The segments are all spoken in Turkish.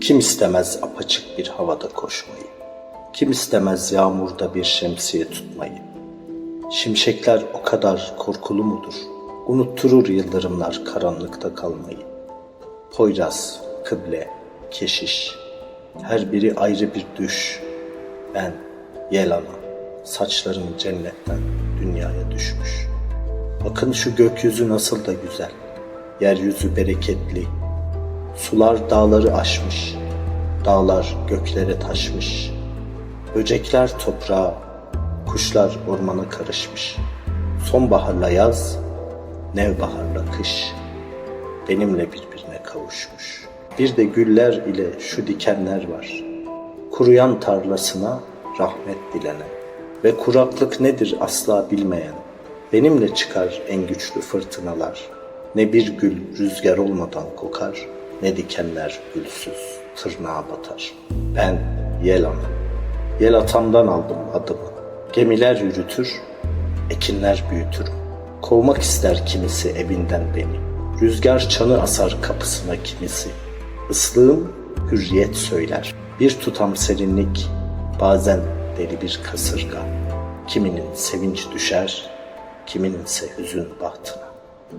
Kim istemez apaçık bir havada koşmayı? Kim istemez yağmurda bir şemsiye tutmayı? Şimşekler o kadar korkulu mudur? Unutturur yıldırımlar karanlıkta kalmayı. Poyraz, kıble, keşiş, her biri ayrı bir düş. Ben, yel ana, saçlarım cennetten dünyaya düşmüş. Bakın şu gökyüzü nasıl da güzel, yeryüzü bereketli, Sular dağları aşmış, dağlar göklere taşmış. Böcekler toprağa, kuşlar ormana karışmış. Sonbaharla yaz, nevbaharla kış benimle birbirine kavuşmuş. Bir de güller ile şu dikenler var. Kuruyan tarlasına rahmet dilenen ve kuraklık nedir asla bilmeyen. Benimle çıkar en güçlü fırtınalar. Ne bir gül rüzgar olmadan kokar, ne dikenler gülsüz tırnağa batar. Ben yel ana, yel atamdan aldım adımı. Gemiler yürütür, ekinler büyütürüm. Kovmak ister kimisi evinden beni. Rüzgar çanı asar kapısına kimisi. Islığım hürriyet söyler. Bir tutam serinlik, bazen deli bir kasırga. Kiminin sevinç düşer, kimininse hüzün bahtına.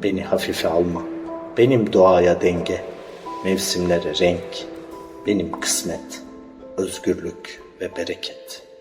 Beni hafife alma, benim doğaya denge, mevsimlere renk, benim kısmet, özgürlük ve bereket.''